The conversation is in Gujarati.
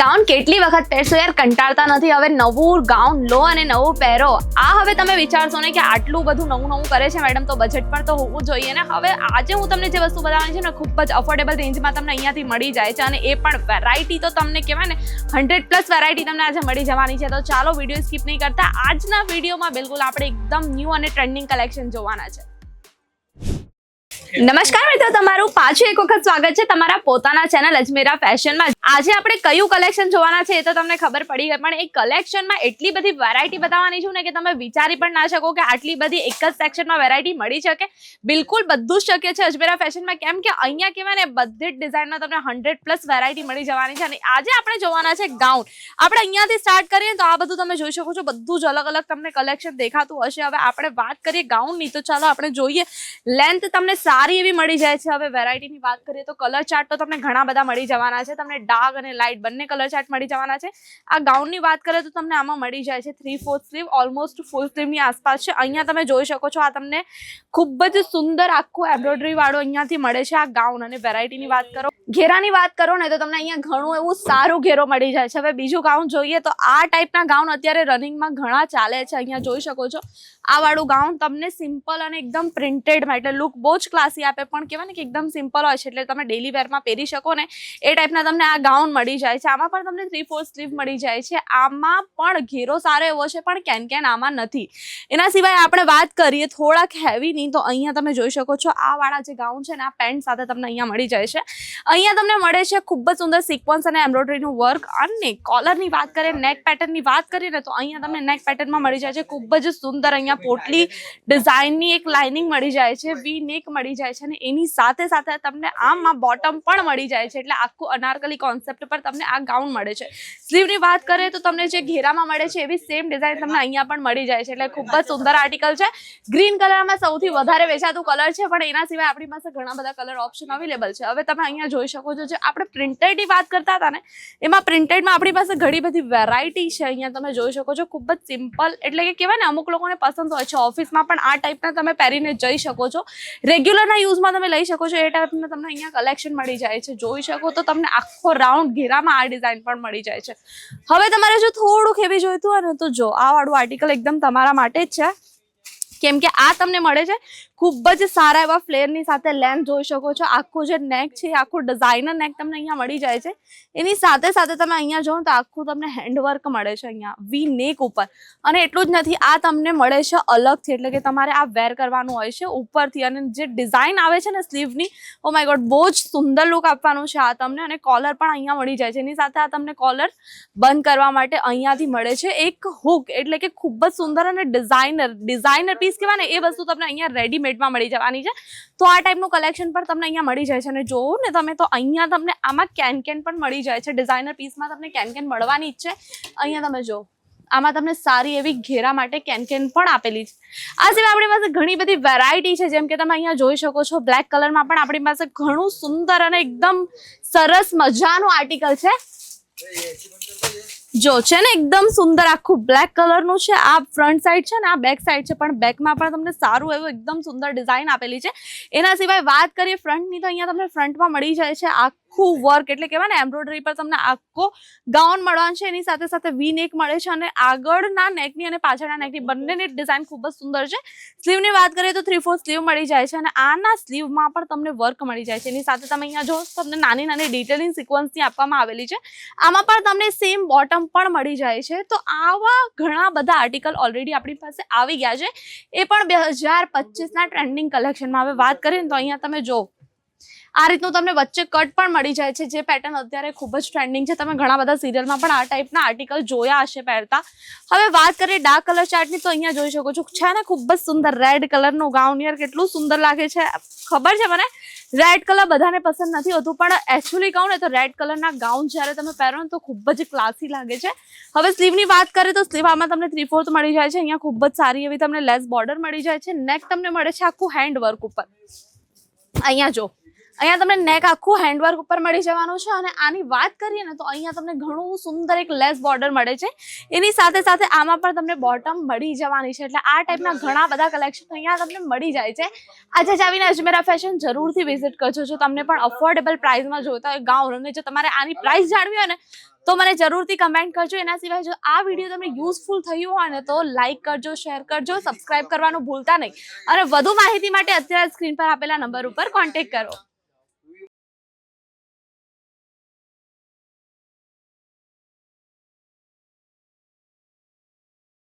ગાઉન કેટલી વખત પહેરશો યાર, કંટાળતા નથી. હવે નવું ગાઉન લો અને નવું પહેરો. આ હવે તમે વિચારશો ને કે આટલું બધું નવું નવું કરે છે મેડમ તો બજેટ પણ તો હોવું જોઈએ ને. હવે આજે હું તમને જે વસ્તુ બતાવવાની છે ને, ખૂબ જ અફોર્ડેબલ રેન્જમાં તમને અહીંયાથી મળી જાય છે અને એ પણ વેરાયટી તો તમને કહેવાય ને હંડ્રેડ પ્લસ વેરાયટી તમને આજે મળી જવાની છે. તો ચાલો વીડિયો સ્કીપ નહીં કરતા. આજના વિડીયોમાં બિલકુલ આપણે એકદમ ન્યૂ અને ટ્રેન્ડિંગ કલેક્શન જોવાના છે. નમસ્કાર મિત્રો, તમારું પાછું એક વખત સ્વાગત છે તમારા પોતાના ચેનલ અજમેરા ફેશનમાં આજે આપણે કયું કલેક્શન જોવાના છે એ તો તમને ખબર પડી ગઈ, પણ એ કલેક્શનમાં એટલી બધી વેરાયટી બતાવવાની છું ને કે તમે વિચારી પણ ના શકો કે આટલી બધી એક જ સેક્શનમાં વેરાયટી મળી શકે. બિલકુલ બધું જ શક્ય છે અજમેરા ફેશનમાં કેમ કે અહીંયા કહેવાય ને બધી જ ડિઝાઇનમાં તમને હંડ્રેડ પ્લસ વેરાયટી મળી જવાની છે અને આજે આપણે જોવાના છે ગાઉન આપણે અહીંયાથી સ્ટાર્ટ કરીએ તો આ બધું તમે જોઈ શકો છો, બધું જ અલગ અલગ તમને કલેક્શન દેખાતું હશે. હવે આપણે વાત કરીએ ગાઉનની તો ચાલો આપણે જોઈએ. લેન્થ તમને સારી એવી મળી જાય છે. હવે વેરાયટીની વાત કરીએ તો કલર ચાર્ટ તો તમને ઘણા બધા મળી જવાના છે. તમને ડાર્ક અને લાઇટ બંને કલર ચાર્ટ મળી જવાના છે. આ ગાઉનની વાત કરીએ તો તમને આમાં મળી જાય છે three fourth sleeve almost full સ્લીવની આસપાસ છે. અહીંયા તમે જોઈ શકો છો આ તમને ખૂબ જ સુંદર આખું એમ્બ્રોઇડરી વાળો અહીંયાથી મળે છે આ ગાઉન અને વેરાયટીની વાત કરો. ઘેરાની વાત કરો ને તો તમને અહીંયા ઘણું એવું સારું ઘેરો મળી જાય છે. હવે બીજું ગાઉન જોઈએ તો આ ટાઈપના ગાઉન અત્યારે રનિંગમાં ઘણા ચાલે છે. અહીંયા જોઈ શકો છો. આ વાળું ગાઉન તમને સિમ્પલ અને એકદમ પ્રિન્ટેડ માટે લુક બહુ જ ક્લાસી આપે, પણ કહેવાય ને કે એકદમ સિમ્પલ હોય છે, એટલે તમે ડેલી વેરમાં પહેરી શકો ને, એ ટાઈપના તમને આ ગાઉન મળી જાય છે. આમાં પણ તમને થ્રી ફોર સ્લીવ મળી જાય છે. આમાં પણ ઘેરો સારો એવો છે, પણ કેન કેન આમાં નથી. એના સિવાય આપણે વાત કરીએ થોડાક હેવીની તો અહીંયા તમે જોઈ શકો છો, આ વાળા જે ગાઉન છે ને, આ પેન્ટ સાથે તમને અહીંયા મળી જાય છે. અહીંયા તમને મળે છે ખૂબ જ સુંદર સિક્વન્સ અને એમ્બ્રોઇડરીનું વર્ક અને કોલરની વાત કરીએ નેક પેટર્નની વાત કરીએ ને, તો અહીંયા તમને નેક પેટર્નમાં મળી જાય છે. ખૂબ જ સુંદર અહીંયા પોટલી ડિઝાઇનની એક લાઇનિંગ મળી જાય છે. વી નેક મળી જાય છે અને એની સાથે સાથે તમને આમાં બોટમ પણ મળી જાય છે. એટલે આખું અનારકલી કોન્સેપ્ટ પર તમને આ ગાઉન મળે છે. સ્લીવની વાત કરીએ તો તમને જે ઘેરામાં મળે છે એવી સેમ ડિઝાઇન તમને અહીંયા પણ મળી જાય છે. એટલે ખૂબ જ સુંદર આર્ટિકલ છે. ગ્રીન કલરમાં સૌથી વધારે વેચાતું કલર છે, પણ એના સિવાય આપણી પાસે ઘણા બધા કલર ઓપ્શન અવેલેબલ છે. હવે તમે અહીંયા જોઈ શકો છો જે આપણે પ્રિન્ટેડની વાત કરતા હતા ને, એમાં પ્રિન્ટેડમાં આપણી પાસે ઘણી બધી વેરાયટી છે. અહીંયા તમે જોઈ શકો છો ખૂબ જ સિમ્પલ એટલે કે કહેવાય ને અમુક લોકોને પસંદ હોય છે. ઓફિસમાં પણ આ ટાઈપના તમે પહેરીને જઈ શકો છો. રેગ્યુલરના યુઝમાં તમે લઈ શકો છો. એ ટાઈપના તમને અહીંયા કલેક્શન મળી જાય છે. જોઈ શકો તો તમને આખો રાઉન્ડ ઘેરામાં આ ડિઝાઇન પણ મળી જાય છે. હવે તમારે જો થોડુંક એવી જોઈતું હોય ને, તો જો આ વાળું આર્ટિકલ એકદમ તમારા માટે જ છે. કેમ કે આ તમને મળે છે. ખૂબ જ સારા એવા ફ્લેરની સાથે લેન્થ જોઈ શકો છો. આખું જે નેક છે, આખું ડિઝાઇનર નેક તમને અહીંયા મળી જાય છે. એની સાથે સાથે તમે અહીંયા જોવો તો આખું તમને હેન્ડવર્ક મળે છે અહીંયા વી નેક ઉપર. અને એટલું જ નથી, આ તમને મળે છે અલગથી, એટલે કે તમારે આ વેર કરવાનું હોય છે ઉપરથી. અને જે ડિઝાઇન આવે છે ને સ્લીવની ઓ માય ગોડ બહુ જ સુંદર લુક આપવાનું છે આ તમને. અને કોલર પણ અહીંયા મળી જાય છે. એની સાથે આ તમને કોલર બંધ કરવા માટે અહીંયાથી મળે છે એક હુક એટલે કે ખૂબ જ સુંદર અને ડિઝાઇનર ડિઝાઇનર પીસ કહેવાય ને, એ વસ્તુ તમને અહીંયા રેડીમેડમાં મળી જવાની છે. તો આ ટાઈપનું કલેક્શન પણ તમને અહીંયા મળી જાય છે. અને જોવો ને તમે તો અહીંયા તમને આમાં કેન કેન પણ મળી જાય છે. ડિઝાઇનર પીસમાં તમને કેન કેન મળવાની જ છે. અહીંયા તમે જો આમાં તમને સારી એવી ઘેરા માટે કેન કેન પણ આપેલી છે. આ સિવાય આપણી પાસે ઘણી બધી વેરાયટી છે. જેમ કે તમે અહીંયા જોઈ શકો છો બ્લેક કલરમાં પણ આપણી પાસે ઘણું સુંદર અને એકદમ સરસ મજાનું આર્ટિકલ છે. જો, છે ને એકદમ સુંદર, આખું બ્લેક કલરનું છે. આ ફ્રન્ટ સાઈડ છે ને, આ બેક સાઈડ છે. પણ બેકમાં પણ તમને સારું એવું એકદમ સુંદર ડિઝાઇન આપેલી છે. એના સિવાય વાત કરીએ ફ્રન્ટની તો અહીંયા તમને ફ્રન્ટમાં મળી જાય છે આખું વર્ક એટલે કહેવાય ને એમ્બ્રોઇડરી પર તમને આખો ગાઉન મળવાનું છે. એની સાથે સાથે વી નેક મળે છે અને આગળના નેકની અને પાછળના નેકની બંનેની ડિઝાઇન ખૂબ જ સુંદર છે. સ્લીવની વાત કરીએ તો થ્રી ફોર સ્લીવ મળી જાય છે અને આના સ્લીવમાં પણ તમને વર્ક મળી જાય છે. એની સાથે તમે અહીંયા જો, તમને નાની નાની ડિટેલિંગ સિક્વન્સની આપવામાં આવેલી છે. આમાં પણ તમને સેમ બોટમ પણ મળી જાય છે. તો આવા ઘણા બધા આર્ટિકલ ઓલરેડી આપણી પાસે આવી ગયા છે. એ પણ બે હજાર પચીસના ટ્રેન્ડિંગ કલેક્શનમાં હવે વાત કરીએ ને તો અહીંયા તમે જો આ રીતનું તમને વચ્ચે કટ પણ મળી જાય છે, જે પેટર્ન અત્યારે ખૂબ જ ટ્રેન્ડિંગ છે. તમે ઘણા બધા સિરિયલમાં પણ આ ટાઈપના આર્ટિકલ જોયા હશે પહેરતા. હવે વાત કરીએ ડાર્ક કલર ચાર્ટની તો અહીંયા જોઈ શકો છો, છે ને ખૂબ જ સુંદર રેડ કલરનું ગાઉન યાર કેટલું સુંદર લાગે છે. ખબર છે મને? રેડ કલર બધાને પસંદ નથી હોતું, પણ એકચ્યુઅલી કહું ને તો રેડ કલરના ગાઉન જ્યારે તમે પહેરો ને તો ખૂબ જ ક્લાસી લાગે છે. હવે સ્લીવની વાત કરીએ તો સ્લીવ આમાં તમને થ્રી ફોર્થ મળી જાય છે. અહીંયા ખૂબ જ સારી એવી તમને લેસ બોર્ડર મળી જાય છે. નેક તમને મળે છે આખું હેન્ડ વર્ક ઉપર. અહીંયા જો. અહીંયા તમને નેક આખું હેન્ડવર્ક ઉપર મળી જવાનું છે અને આની વાત કરીએ ને તો અહીંયા તમને ઘણું સુંદર એક લેસ બોર્ડર મળે છે. એની સાથે સાથે આમાં પણ તમને બોટમ મળી જવાની છે. એટલે આ ટાઈપના ઘણા બધા કલેક્શન અહીંયા તમને મળી જાય છે. આજે જ આવીને અજમેરા ફેશન જરૂરથી વિઝિટ કરજો. જો તમને પણ અફોર્ડેબલ પ્રાઇસમાં જોતા હોય ગાઉન અને જો તમારે આની પ્રાઇસ જાણવી હોય ને તો મને જરૂરથી કમેન્ટ કરજો. એના સિવાય જો આ વીડિયો તમને યુઝફુલ થયું હોય ને તો લાઇક કરજો શેર કરજો સબસ્ક્રાઇબ કરવાનું ભૂલતા નહીં. અને વધુ માહિતી માટે અત્યારે સ્ક્રીન પર આપેલા નંબર ઉપર કોન્ટેક્ટ કરો.